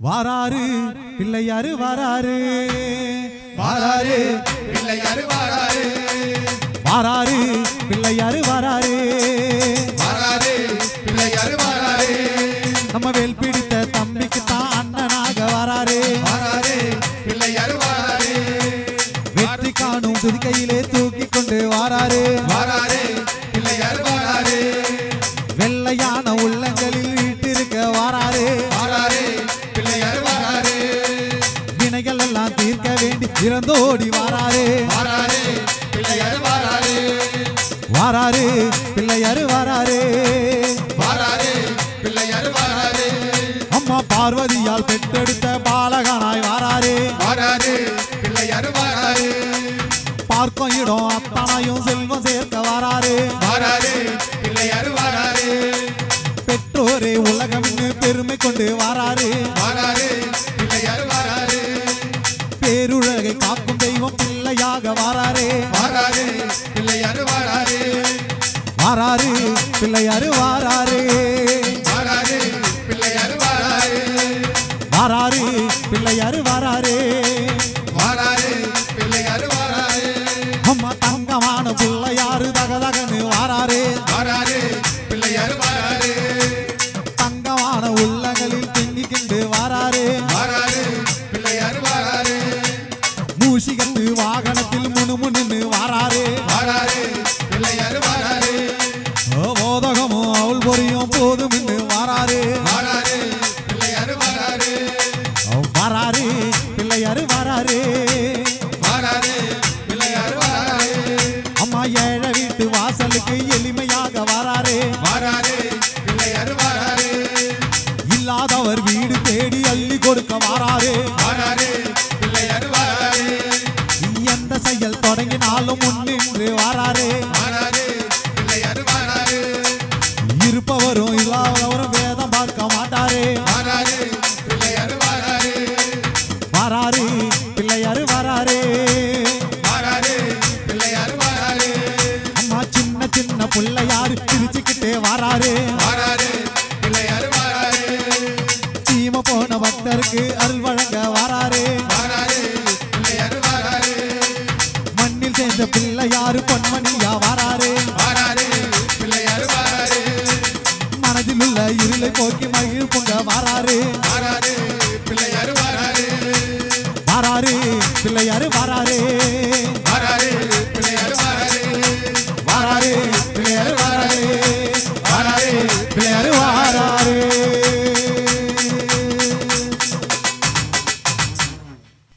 வாராரு பிள்ளையாரு வாராரு வாராரு பிள்ளையாரு வாராரு வாராரு பிள்ளையாரு வாராரு வாராரு பிள்ளையாரு வாராரு நம்ம வேல் பிடித்த தம்பிக்கு தான் அண்ணனாக வாராரு வாராரு பிள்ளையாரு வாராரு வெற்றி காணும் துதிக்கையிலே தூக்கி கொண்டு வாராரு வாராரு பிள்ளையாரு வாராரு வெள்ளையான உள்ளங்களில் வீட்டிருக்க வாராரு வேண்டி இறந்தோடி வாராரே. வாராரு பிள்ளையாரு வாராரு. வாராரு பிள்ளையாரு வாராரே வாராரு பிள்ளையாரு வாராரு அம்மா பார்வதியால் பெற்றெடுத்த பாலகனாய் வாராரே. வாராரு பிள்ளையாரு வாராரே பார்க்கும் இடம் அத்தனையும் செல்வம் சேர்க்க வாராரே. வாராரு பிள்ளையாரு வாராரே பெற்றோரே உலகம் பெருமை கொண்டு வாராரு வாராரு பிள்ளையாரு வாராரே. பேருலகை காக்கும் தெய்வம் பிள்ளையாக வாராரு. வாராரு பிள்ளையாரு வாராரு வாராரு பிள்ளையாரு வாராரு வாராரு பிள்ளையாரு வாராரு வாராரு பிள்ளையாரு வாராரு வாராரு கொடுக்க வாராரு வாராரு எந்த செயல் தொடங்கினாலும் முன்னின்று வாராரு. நமக்கு அருள் வழங்க வாராரே. மண்ணில் சேர்ந்த பிள்ளையாறு பொன்மணியா வாராரே. மனதில் உள்ள இருளை போக்கி மகிழ் பொங்க வாராரு. வாராரு பிள்ளையாரு வாராரு? வாராரு?